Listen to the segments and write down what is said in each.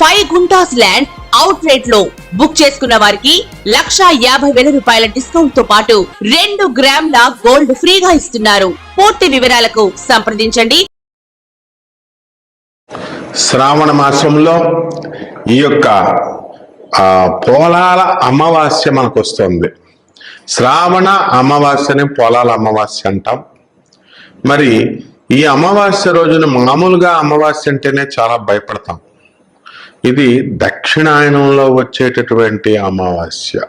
Five guntas land out రేట్లో book చేసుకున్న వారికి లక్షా యాభై వేల రూపాయల డిస్కౌంట్తో పాటు రెండు గ్రాముల గోల్డ్ ఫ్రీగా ఇస్తున్నారు. పూర్తి వివరాలకు సంప్రదించండి. శ్రావణ మాసంలో ఈ యొక్క పోలాల అమావాస్య మనకు వస్తుంది శ్రావణ అమావాస్యని పోలాల అమావాస్య అంటాం. మరి ఈ అమావాస్య రోజున మామూలుగా అమావాస్య అంటేనే చాలా భయపడతాం. ఇది దక్షిణాయనంలో వచ్చేటటువంటి అమావాస్య.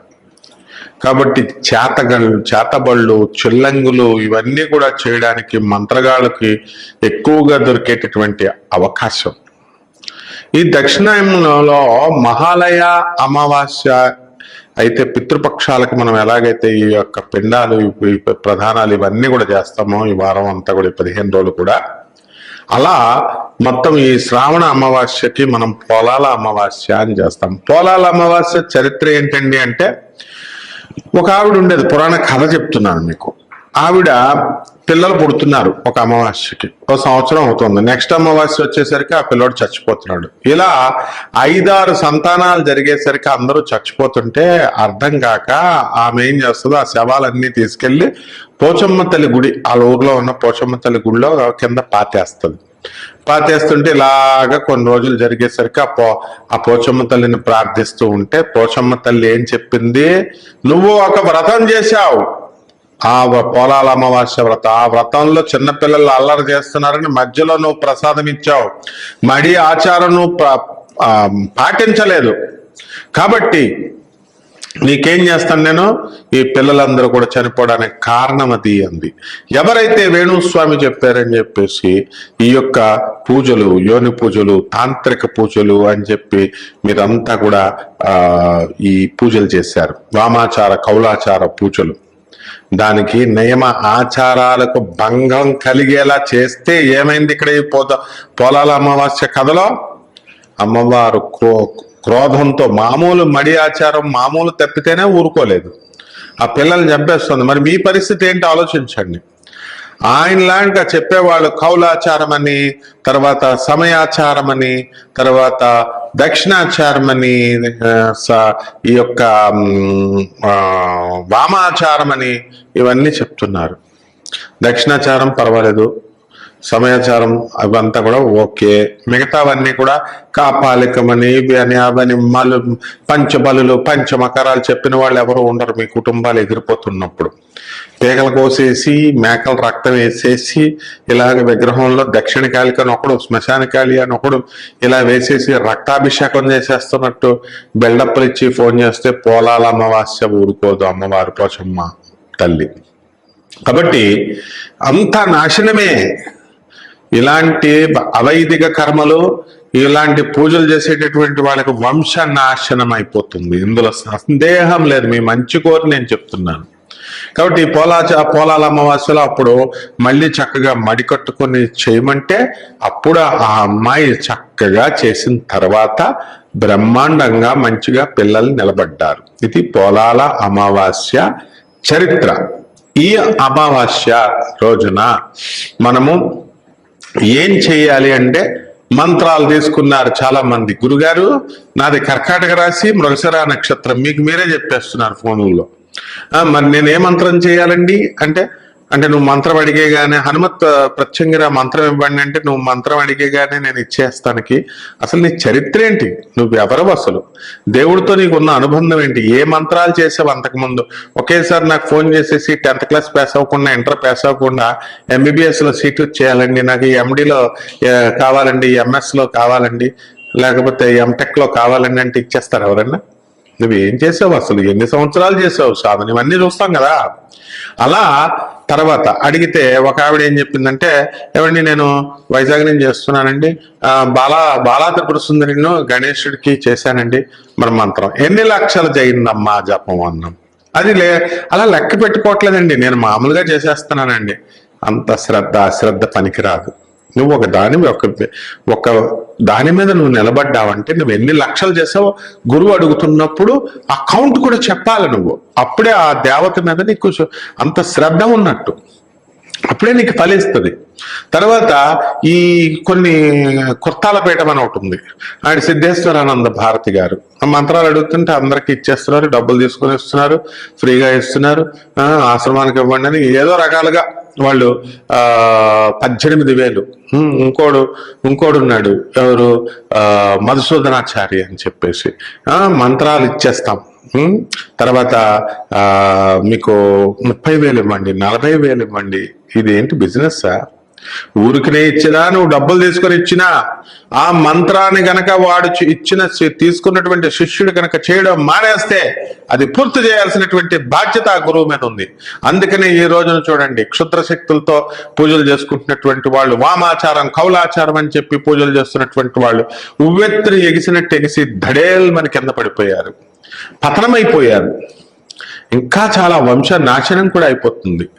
కాబట్టి చేతగళ్ళు చేతబళ్ళు చిల్లంగులు ఇవన్నీ కూడా చేయడానికి మంత్రగాళ్ళకి ఎక్కువగా దొరికేటటువంటి అవకాశం. ఈ దక్షిణాయనంలో మహాలయ అమావాస్య అయితే పితృపక్షాలకు మనం ఎలాగైతే ఈ యొక్క పిండాలు ఈ ప్రధానాలు ఇవన్నీ కూడా చేస్తామో ఈ వారం అంతా కూడా పదిహేను రోజులు కూడా అలా మొత్తం ఈ శ్రావణ అమావాస్యకి మనం పోలాల అమావాస్య అని చేస్తాం. పోలాల అమావాస్య చరిత్ర ఏంటండి అంటే ఒక ఆవిడ ఉండేది పురాణ కథ చెప్తున్నాను మీకు. ఆవిడ పిల్లలు పుడుతున్నారు ఒక అమావాస్యకి. ఒక సంవత్సరం అవుతుంది. నెక్స్ట్ అమావాస్య వచ్చేసరికి ఆ పిల్లోడు చచ్చిపోతున్నాడు. ఇలా ఐదారు సంతానాలు జరిగేసరికి అందరూ చచ్చిపోతుంటే అర్థం కాక ఆమె ఏం చేస్తుందో ఆ శవాలన్నీ తీసుకెళ్ళి పోచమ్మ తల్లి గుడి ఆ ఊర్లో ఉన్న పోచమ్మ తల్లి గుడిలో కింద పాతేస్తుంది. పాతేస్తుంటే ఇలాగా కొన్ని రోజులు జరిగేసరికి ఆ పో ఆ పోచమ్మ తల్లిని ప్రార్థిస్తూ ఉంటే పోచమ్మ తల్లి ఏం చెప్పింది? నువ్వు ఒక వ్రతం చేశావు. ఆ పోలాల అమావాస్య వ్రతం. ఆ వ్రతంలో చిన్నపిల్లలు అల్లరి చేస్తున్నారని మధ్యలో నువ్వు ప్రసాదం ఇచ్చావు. మడి ఆచారం నువ్వు పాటించలేదు. కాబట్టి నీకేం చేస్తాను నేను? ఈ పిల్లలందరూ కూడా చనిపోవడానికి కారణం అది అంది. ఎవరైతే వేణుస్వామి చెప్పారని చెప్పేసి ఈ యొక్క పూజలు యోని పూజలు తాంత్రిక పూజలు అని చెప్పి మీరంతా కూడా ఈ పూజలు చేశారు. వామాచార కౌలాచార పూజలు. దానికి నియమ ఆచారాలకు భంగం కలిగేలా చేస్తే ఏమైంది ఇక్కడ ఈ పోత పోలాల అమావాస్య కథలో? అమ్మవారు క్రో క్రోధంతో మామూలు మడి ఆచారం మామూలు తప్పితేనే ఊరుకోలేదు. ఆ పిల్లల్ని చంపేస్తుంది. మరి మీ పరిస్థితి ఏంటి? ఆలోచించండి. ఆయనలాగా చెప్పేవాళ్ళు కౌలాచారం అని తర్వాత సమయాచారం అని తర్వాత దక్షిణాచారం అని స- ఈ యొక్క వామాచారం అని ఇవన్నీ చెప్తున్నారు. దక్షిణాచారం పర్వాలేదు. సమాచారం అవంతా కూడా ఓకే. మిగతావన్నీ కూడా కాపాలికమని ఇవి అని అవని మలు పంచబలులు పంచమకరాలు చెప్పిన వాళ్ళు ఎవరు ఉండరు. మీ కుటుంబాలు ఎగిరిపోతున్నప్పుడు తీగలు కోసేసి మేకల రక్తం వేసేసి ఇలాగ విగ్రహంలో దక్షిణ కాళిక అని ఒకడు శ్మశాన కాళి అని ఒకడు ఇలా వేసేసి రక్తాభిషేకం చేసేస్తున్నట్టు బెల్డప్పులు ఇచ్చి ఫోన్ చేస్తే పోలాల అమావాస్య ఊరుకోదు అమ్మవారి పోచమ్మ తల్లి. కాబట్టి అంతా నాశనమే. ఇలాంటి అవైదిక కర్మలు ఇలాంటి పూజలు చేసేటటువంటి వాళ్ళకి వంశ నాశనం అయిపోతుంది. ఇందులో సందేహం లేదు. మీ మంచి కోరి నేను చెప్తున్నాను. కాబట్టి ఈ పోలాచ పోలాల అమావాస్యలో అప్పుడు మళ్ళీ చక్కగా మడి కట్టుకొని చేయమంటే అప్పుడు ఆ అమ్మాయి చక్కగా చేసిన తర్వాత బ్రహ్మాండంగా మంచిగా పిల్లలు నిలబడ్డారు. ఇది పోలాల అమావాస్య చరిత్ర. ఈ అమావాస్య రోజున మనము ఏం చేయాలి అంటే మంత్రాలు తీసుకున్నారు చాలా మంది గురుగారు నాది కర్కాటక రాశి మృగశరా నక్షత్రం. మీకు మీరే చెప్పేస్తున్నారు ఫోన్లో మరి నేను ఏ మంత్రం చేయాలండి? అంటే అంటే నువ్వు మంత్రం అడిగేగానే హనుమత్ ప్రత్యంగిర మంత్రం ఇవ్వండి అంటే నువ్వు మంత్రం అడిగేగానే నేను ఇచ్చేస్తానికి. అసలు నీ చరిత్ర ఏంటి? నువ్వు ఎవరవు అసలు? దేవుడితో నీకున్న అనుబంధం ఏంటి? ఏ మంత్రాలు చేసావు అంతకుముందు? ఒకేసారి నాకు ఫోన్ చేసేసి టెన్త్ క్లాస్ పాస్ అవ్వకుండా ఇంటర్ పాస్ అవ్వకుండా ఎంబీబీఎస్లో సీట్ చేయాలండి నాకు ఎండిలో కావాలండి ఎంఎస్లో కావాలండి లేకపోతే ఎంటెక్లో కావాలండి అంటే ఇచ్చేస్తారు ఎవరన్నా? నువ్వు ఏం చేసావు అసలు? ఎన్ని సంవత్సరాలు చేసావు? సాధన ఇవన్నీ చూస్తాం కదా. అలా తర్వాత అడిగితే ఒక ఆవిడ ఏం చెప్పిందంటే ఏమండి నేను వైజాగ్ నుంచి చేస్తున్నానండి బాలా బాలా త్రిపుర సుందరిను గణేశుడికి చేశానండి మరి మంత్రం ఎన్ని లక్షలు జరిగిందమ్మా జపం అన్నాం? అది లే అలా లెక్క పెట్టుకోవట్లేదండి. నేను మామూలుగా చేసేస్తున్నానండి. అంత శ్రద్ధ అశ్రద్ధ పనికిరాదు. నువ్వు ఒక దాని ఒక ఒక దాని మీద నువ్వు నిలబడ్డావంటే నువ్వు ఎన్ని లక్షలు చేసావో గురువు అడుగుతున్నప్పుడు ఆ కౌంట్ కూడా చెప్పాలి నువ్వు. అప్పుడే ఆ దేవత మీద నీకు అంత శ్రద్ధ ఉన్నట్టు. అప్పుడే నీకు ఫలిస్తుంది. తర్వాత ఈ కొన్ని కుర్తాలపేటం అని ఒకటి ఉంది. ఆయన సిద్ధేశ్వరానంద భారతి గారు. ఆ మంత్రాలు అడుగుతుంటే అందరికి ఇచ్చేస్తున్నారు డబ్బులు తీసుకొని ఇస్తున్నారు ఫ్రీగా ఇస్తున్నారు. ఆశ్రమానికి ఇవ్వండి అని ఏదో రకాలుగా వాళ్ళు పద్దెనిమిది వేలు. ఇంకోడు ఇంకోడు ఉన్నాడు ఎవరు మధుసూదనాచారి అని చెప్పేసి. మంత్రాలు ఇచ్చేస్తాం. తర్వాత మీకు ముప్పై వేలు ఇవ్వండి నలభై వేలు ఇవ్వండి. ఇది ఏంటి బిజినెస్ ఊరికినే ఇచ్చినా నువ్వు డబ్బులు తీసుకొని ఇచ్చినా ఆ మంత్రాన్ని గనక వాడు ఇచ్చిన తీసుకున్నటువంటి శిష్యుడు గనక చేయడం మానేస్తే అది పూర్తి చేయాల్సినటువంటి బాధ్యత ఆ గురువు మీద ఉంది. అందుకనే ఈ రోజున చూడండి క్షుద్ర శక్తులతో పూజలు చేసుకుంటున్నటువంటి వాళ్ళు వామాచారం కౌలాచారం అని చెప్పి పూజలు చేస్తున్నటువంటి వాళ్ళు ఉవ్వెత్తుని ఎగిసినట్టు ఎగిసి ధడేల్ మన కింద పడిపోయారు. పతనమైపోయారు. ఇంకా చాలా వంశ నాశనం కూడా అయిపోతుంది.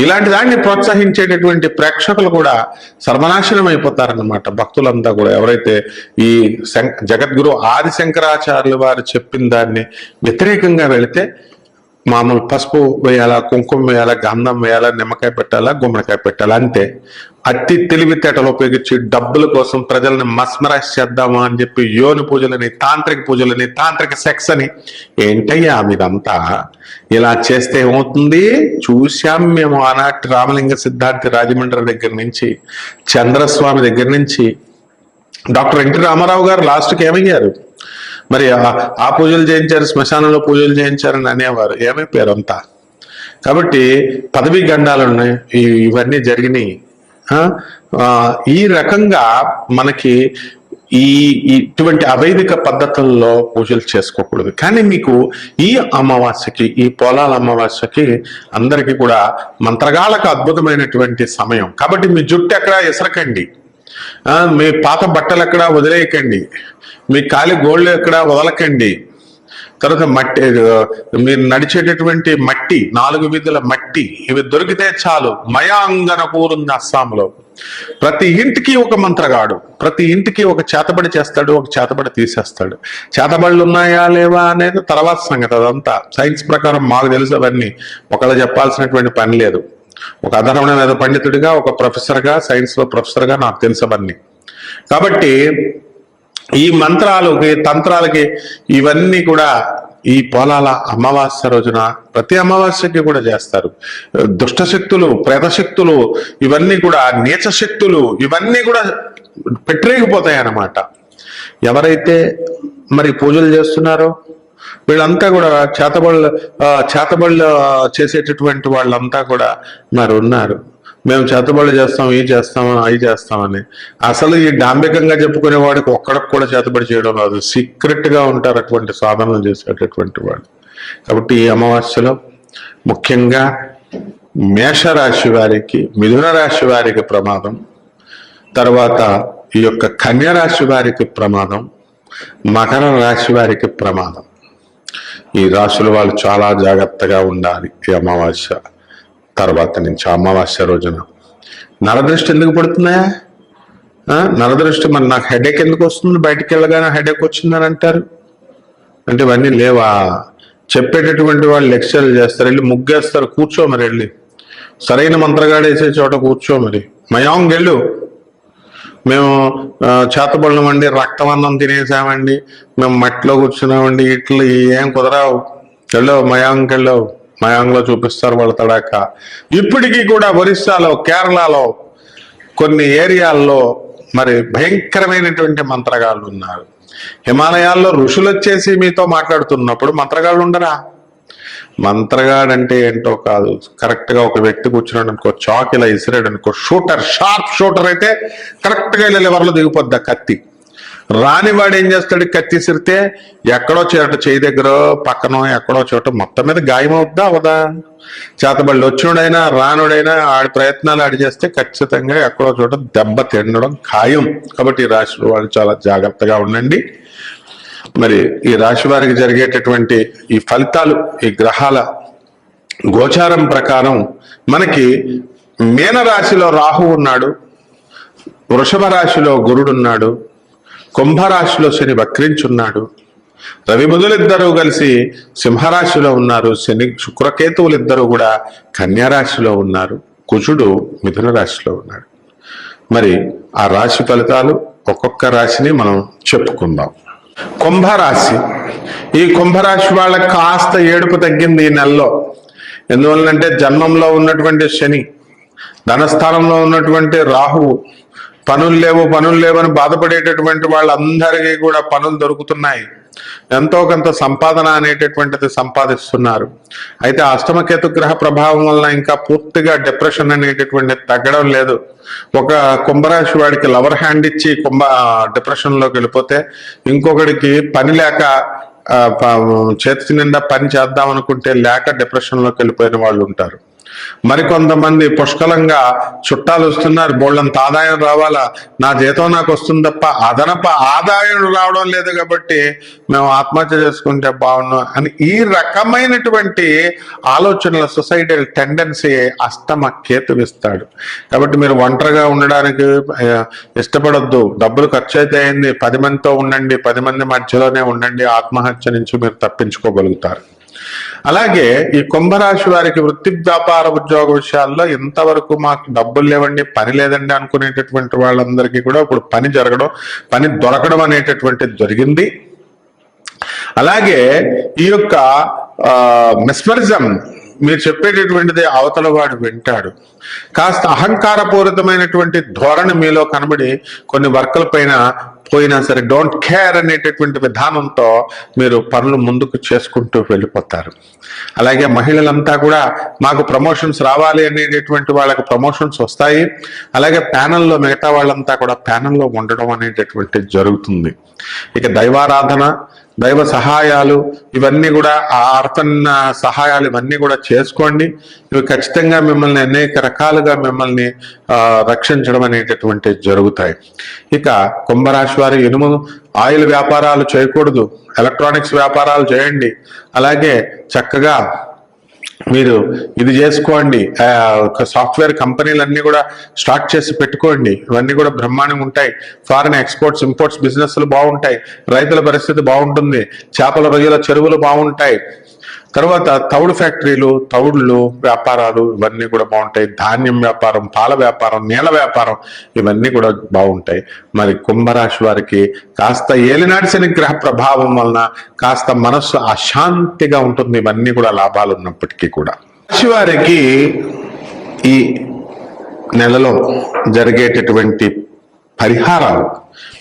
ఇలాంటి దాన్ని ప్రోత్సహించేటటువంటి ప్రేక్షకులు కూడా సర్వనాశనం అయిపోతారన్నమాట భక్తులంతా కూడా ఎవరైతే ఈ శం జగద్గురు ఆది శంకరాచార్యులు వారు చెప్పిన దాన్ని వ్యతిరేకంగా వెళితే మామూలు పసుపు వేయాలా కుంకుమ వేయాలా గంధం వేయాలా నిమ్మకాయ పెట్టాలా గుమ్మడికాయ పెట్టాలా అంతే. అతి తెలివితేటలు ఉపయోగించి డబ్బుల కోసం ప్రజల్ని మస్మరైజ్ చేద్దామా అని చెప్పి యోని పూజలని తాంత్రిక పూజలని తాంత్రిక సెక్స్ అని. ఏంటయ్యా మీదంతా? ఇలా చేస్తే ఏమవుతుంది? చూశాం మేము ఆనాటి రామలింగ సిద్ధార్థి రాజమండ్రి దగ్గర నుంచి చంద్రస్వామి దగ్గర నుంచి. డాక్టర్ ఎన్టీ రామారావు గారు లాస్ట్కి ఏమయ్యారు? మరి ఆ- ఆ పూజలు చేయించారు శ్మశానంలో పూజలు చేయించారని అనేవారు. ఏమైపోయారు అంతా? కాబట్టి పదవీ గండాలు ఉన్నాయి ఇవన్నీ జరిగినాయి. ఈ రకంగా మనకి ఈ ఇటువంటి అవైదిక పద్ధతుల్లో పూజలు చేసుకోకూడదు. కానీ మీకు ఈ అమావాస్యకి ఈ పొలాల అమావాస్యకి అందరికీ కూడా మంత్రగాలకు అద్భుతమైనటువంటి సమయం. కాబట్టి మీ జుట్టు ఎక్కడ ఎసరకండి మీ పాత బట్టలు ఎక్కడ వదిలేయకండి. మీ కాలి గోళ్ళు ఎక్కడ వదలకండి. తర్వాత మట్టి మీరు నడిచేటటువంటి మట్టి నాలుగు వీధుల మట్టి ఇవి దొరికితే చాలు. మయాంగన కూరుంది అస్సాంలో. ప్రతి ఇంటికి ఒక మంత్రగాడు ప్రతి ఇంటికి ఒక చేతబడి చేస్తాడు ఒక చేతబడి తీసేస్తాడు. చేతబడులు ఉన్నాయా లేవా అనేది తర్వాత సంగతి అదంతా. సైన్స్ ప్రకారం మాకు తెలుసు అవన్నీ. ఒకళ్ళు చెప్పాల్సినటువంటి పని లేదు. ఒక అధర్వణ పండితుడిగా ఒక ప్రొఫెసర్గా సైన్స్లో ప్రొఫెసర్గా నాకు తెలుసవన్నీ కాబట్టి ఈ మంత్రాలకి తంత్రాలకి ఇవన్నీ కూడా ఈ పొలాల అమావాస్య రోజున ప్రతి అమావాస్యకి కూడా చేస్తారు. దుష్ట శక్తులు ఇవన్నీ కూడా నీచ శక్తులు ఇవన్నీ కూడా పెట్టరేగిపోతాయి అన్నమాట ఎవరైతే మరి పూజలు చేస్తున్నారో వీళ్ళంతా కూడా చేతబళ్ళు చేతబళ్ళు చేసేటటువంటి వాళ్ళంతా కూడా మరి ఉన్నారు. మేము చేతబళ్ళు చేస్తాం ఈ చేస్తాం అవి చేస్తామని అసలు ఈ డాంబికంగా చెప్పుకునే వాడికి ఒక్కడికి కూడా చేతబడి చేయడం రాదు. సీక్రెట్గా ఉంటారు అటువంటి సాధనలు చేసేటటువంటి వాడు. కాబట్టి ఈ అమావాస్యలో ముఖ్యంగా మేషరాశి వారికి మిథున రాశి వారికి ప్రమాదం. తర్వాత ఈ యొక్క కన్యరాశి వారికి ప్రమాదం. మకర రాశి వారికి ప్రమాదం. ఈ రాశుల వాళ్ళు చాలా జాగ్రత్తగా ఉండాలి ఈ అమావాస్య తర్వాత నుంచి అమావాస్య రోజున. నరదృష్టి ఎందుకు పడుతున్నాయా నరదృష్టి మరి నాకు హెడేక్ ఎందుకు వస్తుంది? బయటికి వెళ్ళగానే హెడేక్ వచ్చిందని అంటారు. అంటే ఇవన్నీ లేవా? చెప్పేటటువంటి వాళ్ళు లెక్చర్లు చేస్తారు వెళ్ళి ముగ్గేస్తారు కూర్చో మరి వెళ్ళి. సరైన మంత్రగాడేసే చోట కూర్చో మరి. మయాంగ్ వెళ్ళు. మేము ఆ, చేతబళ్ళమండి తినేసామండి. మేము మట్టిలో కూర్చున్నామండి. ఇట్లు ఏం కుదరావు. వెళ్ళావు మయాంగ్ వెళ్ళావు మయాంగ్లో చూపిస్తారు వాళ్ళ తడాక. ఇప్పటికీ కూడా ఒరిస్సాలో కేరళలో కొన్ని ఏరియాల్లో మరి భయంకరమైనటువంటి మంత్రగాళ్ళు ఉన్నారు. హిమాలయాల్లో ఋషులు వచ్చేసి మీతో మాట్లాడుతున్నప్పుడు మంత్రగాళ్ళు ఉండరా? మంత్రగాడంటే ఏంటో కాదు. కరెక్ట్గా ఒక వ్యక్తి కూర్చున్నాడు అనుకో చాక్ ఇలా ఇసిరాడు అనుకో షూటర్ షార్ప్ షూటర్ అయితే కరెక్ట్గా ఇలా లివర్లో దిగిపోద్ది కత్తి. రానివాడు ఏం చేస్తాడు కత్తి ఇసిరితే ఎక్కడో చోట చేయి దగ్గర పక్కన ఎక్కడో చోట మొత్తం మీద గాయం అవుద్దా అవదా? చేతబళ్ళు వచ్చినోడైనా రానుడైనా ఆడి ప్రయత్నాలు ఆడి చేస్తే ఖచ్చితంగా ఎక్కడో చోట దెబ్బ తినడం ఖాయం. కాబట్టి ఈ రాశుల వాళ్ళు చాలా జాగ్రత్తగా ఉండండి. మరి ఈ రాశి వారికి జరిగేటటువంటి ఈ ఫలితాలు ఈ గ్రహాల గోచారం ప్రకారం మనకి మీన రాశిలో రాహు ఉన్నాడు వృషభ రాశిలో గురుడున్నాడు కుంభరాశిలో శని వక్రించున్నాడు రవి బుధులిద్దరూ కలిసి సింహరాశిలో ఉన్నారు శని శుక్రకేతువులిద్దరూ కూడా కన్యారాశిలో ఉన్నారు కుజుడు మిథున రాశిలో ఉన్నాడు. మరి ఆ రాశి ఫలితాలు ఒక్కొక్క రాశిని మనం చెప్పుకుందాం. కుంభరాశి. ఈ కుంభరాశి వాళ్ళకి కాస్త ఏడుపు తగ్గింది ఈ నెలలో. ఎందువల్లంటే జన్మంలో ఉన్నటువంటి శని ధనస్థానంలో ఉన్నటువంటి రాహువు పనులు లేవు పనులు లేవని బాధపడేటటువంటి వాళ్ళందరికీ కూడా పనులు దొరుకుతున్నాయి. ఎంతో కొంత సంపాదన అనేటటువంటిది సంపాదిస్తున్నారు. అయితే అష్టమకేతు గ్రహ ప్రభావం వల్ల ఇంకా పూర్తిగా డిప్రెషన్ అనేటటువంటిది తగ్గడం లేదు. ఒక కుంభరాశి వాడికి లవర్ హ్యాండ్ ఇచ్చి కుంభ డిప్రెషన్లోకి వెళ్ళిపోతే ఇంకొకడికి పని లేక చేతి నిండా పని చేద్దాం అనుకుంటే లేక డిప్రెషన్లోకి వెళ్ళిపోయిన వాళ్ళు ఉంటారు. మరికొంతమంది పుష్కలంగా చుట్టాలు వస్తున్నారు. బోళ్ళంత ఆదాయం రావాలా? నా జీతం నాకు వస్తుంది తప్ప అదనపు ఆదాయం రావడం లేదు కాబట్టి మేము ఆత్మహత్య చేసుకుంటే బాగున్నాం అని ఈ రకమైనటువంటి ఆలోచనల సొసైటల్ టెండెన్సీ అష్టమ కేతువిస్తాడు. కాబట్టి మీరు ఒంటరిగా ఉండడానికి ఇష్టపడద్దు ఇష్టపడొద్దు. డబ్బులు ఖర్చు అయితే అయింది. పది మందితో ఉండండి. పది మంది మధ్యలోనే ఉండండి. ఆత్మహత్య నుంచి మీరు తప్పించుకోగలుగుతారు. అలాగే ఈ కుంభరాశి వారికి వృత్తి వ్యాపార ఉద్యోగ విషయాల్లో ఇంతవరకు మాకు డబ్బులు లేవండి పని లేదండి అనుకునేటటువంటి వాళ్ళందరికీ కూడా ఇప్పుడు పని జరగడం పని దొరకడం అనేటటువంటిది జరిగింది. అలాగే ఈ యొక్క మెస్మరిజం మీరు చెప్పేటటువంటిది అవతల వాడు వింటాడు. కాస్త అహంకారపూరితమైనటువంటి ధోరణి మీలో కనబడి కొన్ని వర్కల పైన పోయినా సరే డోంట్ కేర్ అనేటటువంటి విధానంతో మీరు పనులు ముందుకు చేసుకుంటూ వెళ్ళిపోతారు. అలాగే మహిళలంతా కూడా మాకు ప్రమోషన్స్ రావాలి అనేటటువంటి వాళ్ళకి ప్రమోషన్స్ వస్తాయి. అలాగే ప్యానల్లో మిగతా వాళ్ళంతా కూడా ప్యానల్లో ఉండడం అనేటటువంటి జరుగుతుంది. ఇక దైవారాధన దైవ సహాయాలు ఇవన్నీ కూడా ఆ అర్థన సహాయాలు ఇవన్నీ కూడా చేసుకోండి. ఇవి ఖచ్చితంగా మిమ్మల్ని అనేక రకాలుగా మిమ్మల్ని రక్షించడం అనేటటువంటి జరుగుతాయి. ఇక కుంభరాశి వారి ఇనుము ఆయిల్ వ్యాపారాలు చేయకూడదు. ఎలక్ట్రానిక్స్ వ్యాపారాలు చేయండి. అలాగే చక్కగా మీరు ఇది చేసుకోండి. ఒక సాఫ్ట్వేర్ కంపెనీలన్నీ కూడా స్టార్ట్ చేసి పెట్టుకోండి. ఇవన్నీ కూడా బ్రహ్మాండంగా ఉంటాయి. ఫారిన్ ఎక్స్పోర్ట్స్ ఇంపోర్ట్స్ బిజినెస్లు బాగుంటాయి. రైతుల పరిస్థితి బాగుంటుంది. చేపల రొయ్యల చెరువులు బాగుంటాయి. తర్వాత తౌడు ఫ్యాక్టరీలు తౌడులు వ్యాపారాలు ఇవన్నీ కూడా బాగుంటాయి. ధాన్యం వ్యాపారం పాల వ్యాపారం నీళ్ళ వ్యాపారం ఇవన్నీ కూడా బాగుంటాయి. మరి కుంభరాశి వారికి కాస్త ఏలినాటి శని గ్రహ ప్రభావం వలన కాస్త మనస్సు అశాంతిగా ఉంటుంది. ఇవన్నీ కూడా లాభాలు ఉన్నప్పటికీ కూడా. రాశి వారికి ఈ నెలలో జరిగేటటువంటి పరిహారాలు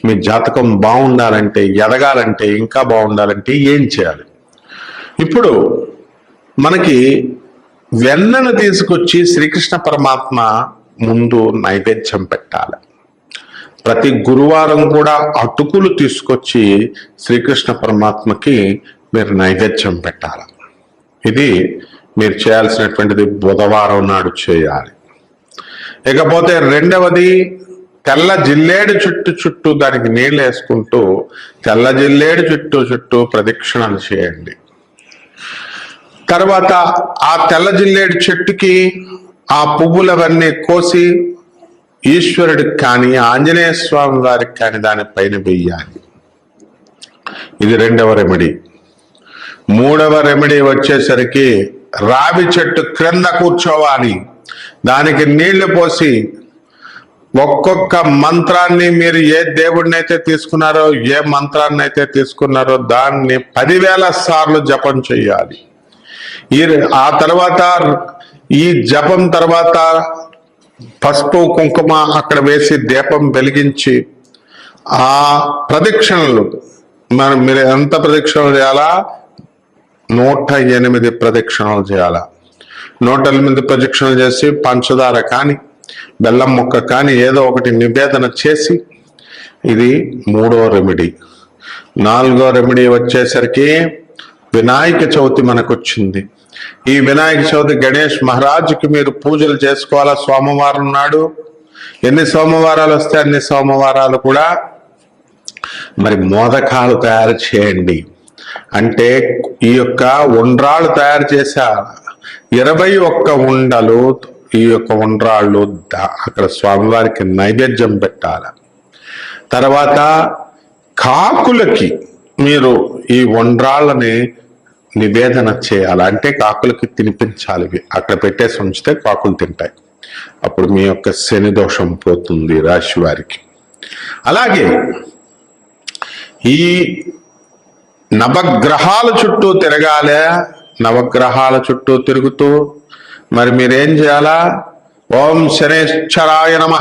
మీ జాతకం బాగుండాలంటే ఎదగాలంటే ఇంకా బాగుండాలంటే ఏం చేయాలి? ఇప్పుడు మనకి వెన్నను తీసుకొచ్చి శ్రీకృష్ణ పరమాత్మ ముందు నైవేద్యం పెట్టాలి. ప్రతి గురువారం కూడా అటుకులు తీసుకొచ్చి శ్రీకృష్ణ పరమాత్మకి మీరు నైవేద్యం పెట్టాలి. ఇది మీరు చేయాల్సినటువంటిది బుధవారం నాడు చేయాలి. ఇకపోతే రెండవది తెల్ల జిల్లేడు చుట్టూ చుట్టూ దానికి నీళ్ళు వేసుకుంటూ తెల్ల జిల్లేడు చుట్టూ చుట్టూ ప్రదక్షిణలు చేయండి. తర్వాత ఆ తెల్ల జిల్లేడు చెట్టుకి ఆ పువ్వులవన్నీ కోసి ఈశ్వరుడికి కానీ ఆంజనేయ స్వామి వారికి కానీ దానిపైన వెయ్యాలి. ఇది రెండవ రెమెడీ. మూడవ రెమెడీ వచ్చేసరికి రావి చెట్టు క్రింద కూర్చోవాలి. దానికి నీళ్ళు పోసి ఒక్కొక్క మంత్రాన్ని మీరు ఏ దేవుడిని అయితే తీసుకున్నారో ఏ మంత్రాన్ని అయితే తీసుకున్నారో దాన్ని పదివేల సార్లు జపం చేయాలి ఈ ఆ తర్వాత ఈ జపం తర్వాత పసుపు కుంకుమ అక్కడ వేసి దీపం వెలిగించి ఆ ప్రదక్షిణలు మనం మీరు ఎంత ప్రదక్షిణలు చేయాలా? నూట ఎనిమిది ప్రదక్షిణలు చేయాలా. నూట ఎనిమిది ప్రదక్షిణలు చేసి పంచదార కానీ బెల్లం ముక్క కానీ ఏదో ఒకటి నివేదన చేసి ఇది మూడో రెమెడీ. నాలుగో రెమెడీ వచ్చేసరికి వినాయక చవితి మనకు వచ్చింది ఈ వినాయక చవితి గణేష్ మహారాజుకి మీరు పూజలు చేసుకోవాలా? సోమవారం నాడు. ఎన్ని సోమవారాలు వస్తే అన్ని సోమవారాలు కూడా మరి మోదకాలు తయారు చేయండి. అంటే ఈ యొక్క ఉండ్రాళ్ళు తయారు చేసే. ఇరవై ఒక్క ఉండలు ఈ యొక్క ఉండ్రాళ్ళు అక్కడ స్వామివారికి నైవేద్యం పెట్టాలి. తర్వాత కాకులకి మీరు ఈ ఉండ్రాళ్ళని నివేదన చేయాలి? అంటే కాకులకి తినిపించాలి. ఇవి. అక్కడ పెట్టేసి ఉంచితే కాకులు తింటాయి. అప్పుడు మీ యొక్క శని దోషం పోతుంది రాశి వారికి. అలాగే ఈ నవగ్రహాల చుట్టూ తిరగాలే. నవగ్రహాల చుట్టూ తిరుగుతూ మరి మీరేం చేయాలా? ఓం శనేశ్వరాయ నమ.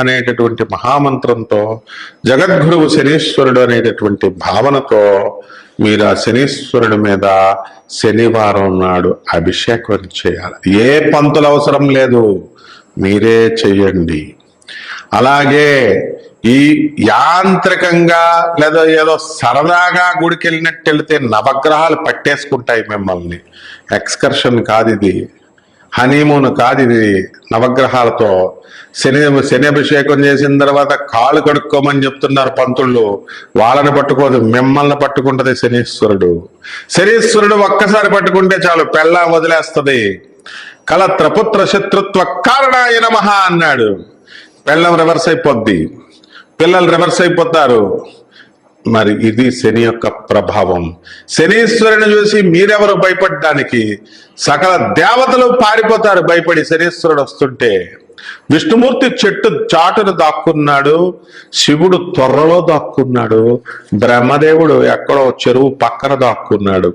అనేటటువంటి మహామంత్రంతో జగద్గురువు శనీశ్వరుడు అనేటటువంటి భావనతో మీరు ఆ శనీశ్వరుడి మీద శనివారం నాడు అభిషేకం చేయాలి. ఏ పంతులు అవసరం లేదు. మీరే చెయ్యండి. అలాగే ఈ యాంత్రికంగా లేదా ఏదో సరదాగా గుడికి వెళ్ళినట్టు వెళితే నవగ్రహాలు పట్టేసుకుంటాయి మిమ్మల్ని. ఎక్స్కర్షన్ కాదు ఇది. హనీమూన్ కాదు ఇది నవగ్రహాలతో. శని శని అభిషేకం చేసిన తర్వాత కాలు కడుక్కోమని చెప్తున్నారు పంతుళ్ళు. వాళ్ళని పట్టుకోదు మిమ్మల్ని పట్టుకుంటది శనీశ్వరుడు. శనీశ్వరుడు ఒక్కసారి పట్టుకుంటే చాలు పెళ్ళ వదిలేస్తుంది. కలత్రపుత్ర శత్రుత్వ కారణాయ మహా అన్నాడు. పెళ్ళం రివర్స్ అయిపోద్ది. పిల్లలు రివర్స్ అయిపోతారు. మరి ఇది శని యొక్క ప్రభావం. శనీశ్వరుని చూసి మీరెవరు భయపడడానికి? సకల దేవతలు పారిపోతారు భయపడి శనీశ్వరుడు వస్తుంటే. విష్ణుమూర్తి చెట్టు చాటును దాక్కున్నాడు శివుడు త్వరలో దాక్కున్నాడు బ్రహ్మదేవుడు ఎక్కడో చెరువు పక్కన దాక్కున్నాడు.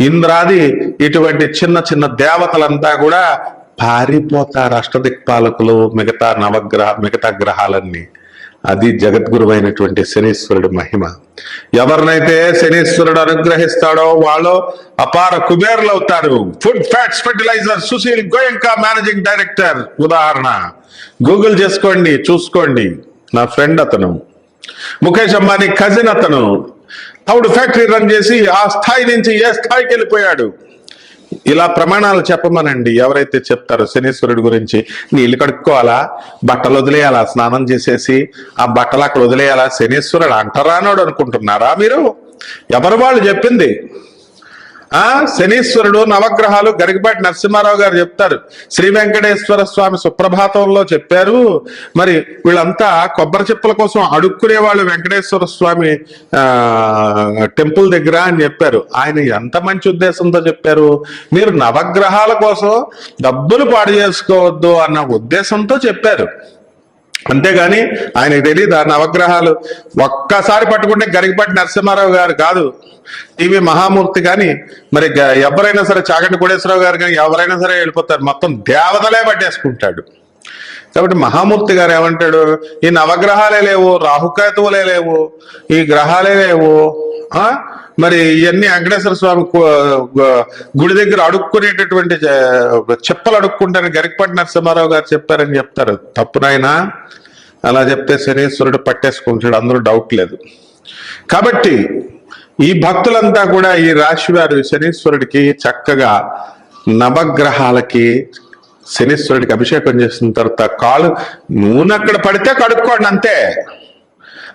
ఇంద్రాది ఇటువంటి చిన్న చిన్న దేవతలంతా కూడా పారిపోతారు అష్టదిక్పాలకులు మిగతా నవగ్రహ మిగతా గ్రహాలన్నీ. అది జగద్గురువైనటువంటి శనీశ్వరుడు మహిమ. ఎవరినైతే శనీశ్వరుడు అనుగ్రహిస్తాడో వాళ్ళు అపార కుబేరులు అవుతారు Food Fats Fertilizer Sushil Goenka managing director ఉదాహరణ. గూగుల్ చేసుకోండి చూసుకోండి. నా ఫ్రెండ్ అతను. ముఖేష్ అంబానీ కజిన్ అతను. తౌడు ఫ్యాక్టరీ రన్ చేసి ఆ స్థాయి నుంచి ఏ స్థాయికి వెళ్ళిపోయాడు? ఇలా ప్రమాణాలు చెప్పమనండి. ఎవరైతే చెప్తారో శనీశ్వరుడి గురించి నీళ్ళు కడుక్కోవాలా? బట్టలు వదిలేయాలా? స్నానం చేసేసి ఆ బట్టలు అక్కడ వదిలేయాలా? శనీశ్వరుడు అంటరానోడు అనుకుంటున్నారా మీరు? ఎవరు వాళ్ళు చెప్పింది? ఆ శనీశ్వరుడు నవగ్రహాలు గరికపాటి నరసింహారావు గారు చెప్తారు. శ్రీ వెంకటేశ్వర స్వామి సుప్రభాతంలో చెప్పారు. మరి వీళ్ళంతా కొబ్బరి చిప్పల కోసం అడుక్కునే వాళ్ళు వెంకటేశ్వర స్వామి టెంపుల్ దగ్గర అని చెప్పారు. ఆయన ఎంత మంచి ఉద్దేశంతో చెప్పారు. మీరు నవగ్రహాల కోసం డబ్బులు పాడు చేసుకోవద్దు అన్న ఉద్దేశంతో చెప్పారు. అంతేగాని ఆయనకు తెలియదు ఆ నవగ్రహాలు ఒక్కసారి పట్టుకుంటే గరికపాటి నరసింహారావు గారు కాదు. టీవీ మహామూర్తి కానీ మరి గ- ఎవరైనా సరే చాగంటి కోడేశ్వరరావు గారు కానీ ఎవరైనా సరే వెళ్ళిపోతారు. మొత్తం దేవతలే పట్టేసుకుంటాడు. కాబట్టి మహామూర్తి గారు ఏమంటాడు? ఈ నవగ్రహాలే లేవు రాహుకేతువులే లేవు ఈ గ్రహాలే లేవు ఆ? మరి ఇవన్నీ వెంకటేశ్వర స్వామి గుడి దగ్గర అడుక్కునేటటువంటి చెప్పలు అడుక్కుంటారని గరికపాటి నరసింహారావు గారు చెప్పారని చెప్తారు. తప్పునైనా అలా చెప్తే శనీశ్వరుడు పట్టేసుకుంటాడు అందరూ డౌట్ లేదు. కాబట్టి ఈ భక్తులంతా కూడా ఈ రాశి వారు శనీశ్వరుడికి చక్కగా నవగ్రహాలకి శనీశ్వరుడికి అభిషేకం చేసిన తర్వాత కాలు నూనె అక్కడ పడితే కడుక్కోండి అంతే.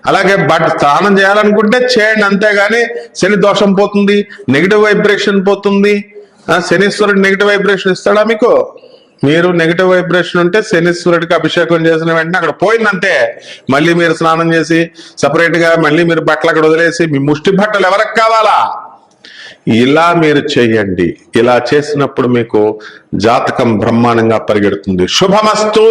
అలాగే బట్ స్నానం చేయాలనుకుంటే చేయండి అంతేగాని శని దోషం పోతుంది నెగిటివ్ వైబ్రేషన్ పోతుంది. శనీశ్వరుడు నెగిటివ్ వైబ్రేషన్ ఇస్తాడా మీకు? మీరు నెగిటివ్ వైబ్రేషన్ ఉంటే శనీశ్వరుడికి అభిషేకం చేసిన వెంటనే అక్కడ పోయిందంటే మళ్ళీ మీరు స్నానం చేసి సపరేట్గా మళ్ళీ మీరు బట్టలు అక్కడ వదిలేసి మీ ముష్టి బట్టలు ఎవరికి కావాలా? ఇలా మీరు చేయండి. ఇలా చేసినప్పుడు మీకు జాతకం బ్రహ్మాండంగా పరిగెడుతుంది. శుభమస్తు!